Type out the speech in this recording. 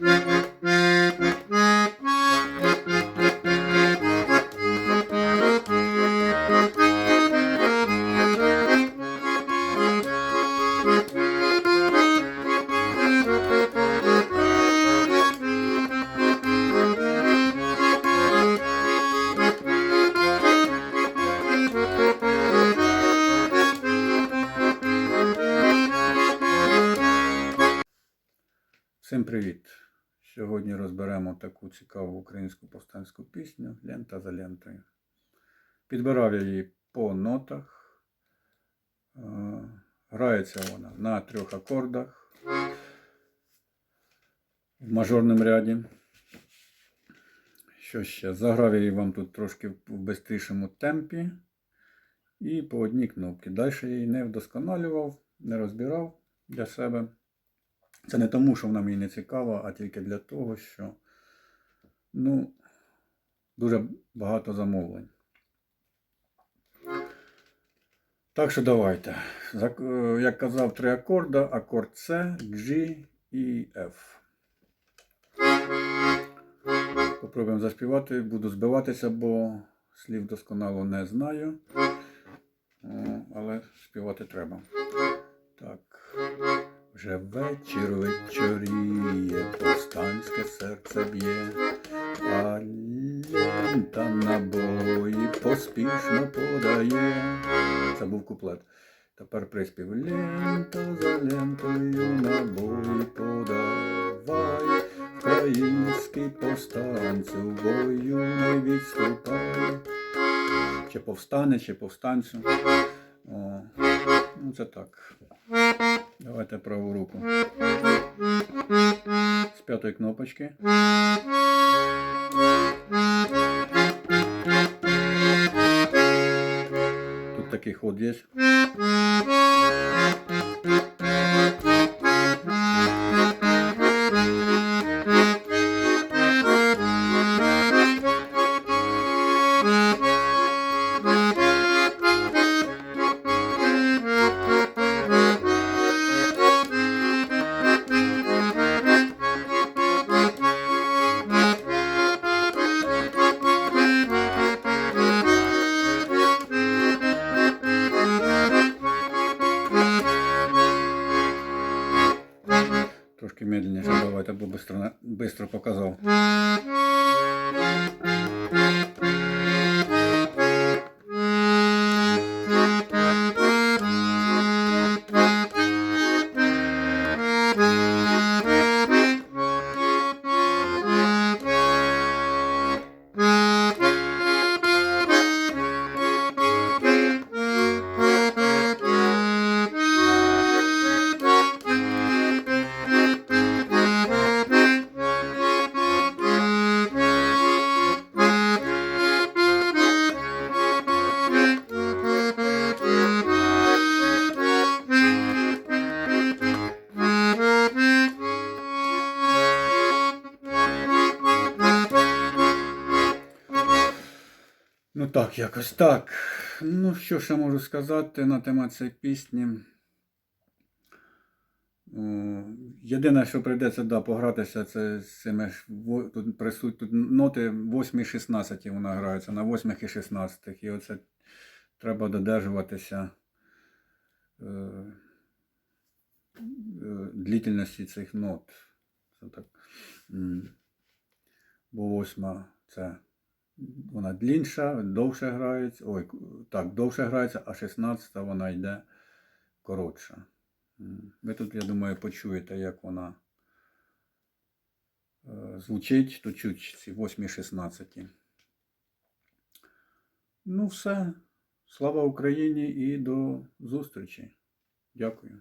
Mm-hmm. Всім привіт! Сьогодні розберемо таку цікаву українську повстанську пісню Лента за лентою. Підбирав я її по нотах. Е, Грається вона на трьох акордах в мажорному ряді. Що ще? Заграв я її вам тут трошки в бистрішому темпі і по одній кнопці. Далі я її не вдосконалював, не розбирав для себе. Це не тому, що вона мені не цікава, а тільки для того, що ну, дуже багато замовлень. Так що давайте. Е, Як казав, три акорда: акорд С, G і F. Попробуємо заспівати. Буду збиватися, бо слів досконало не знаю. Але співати треба. Так. Вже вечір вечоріє, повстанське серце б'є, а лента набої поспішно подає. Це був куплет. Тепер приспів. Лента за лентою набої подавай, Український повстанцю бою не відступай. Чи повстане, чи повстанцю. О, ну це так. Давайте праву руку. З п'ятої кнопочки. Тут такий ход є. Трошки задавать, а бы быстро, быстро показав. Ну так, якось так. Ну, що ще можу сказати на тему цієї пісні. Єдине, що прийдеться да, погратися, це цими ж тут присуть тут ноти 8 і 16 вона грається, на 8 і 16. І оце треба додержуватися е, е, длительності цих нот. Це так. Бо восьма це вона длінша, довше грається. Ой, так, довше грається, а 16 вона йде коротша. Ви тут, я думаю, почуєте, як вона е, звучить, тут чуть ці 8 16. Ну, все. Слава Україні і до зустрічі. Дякую.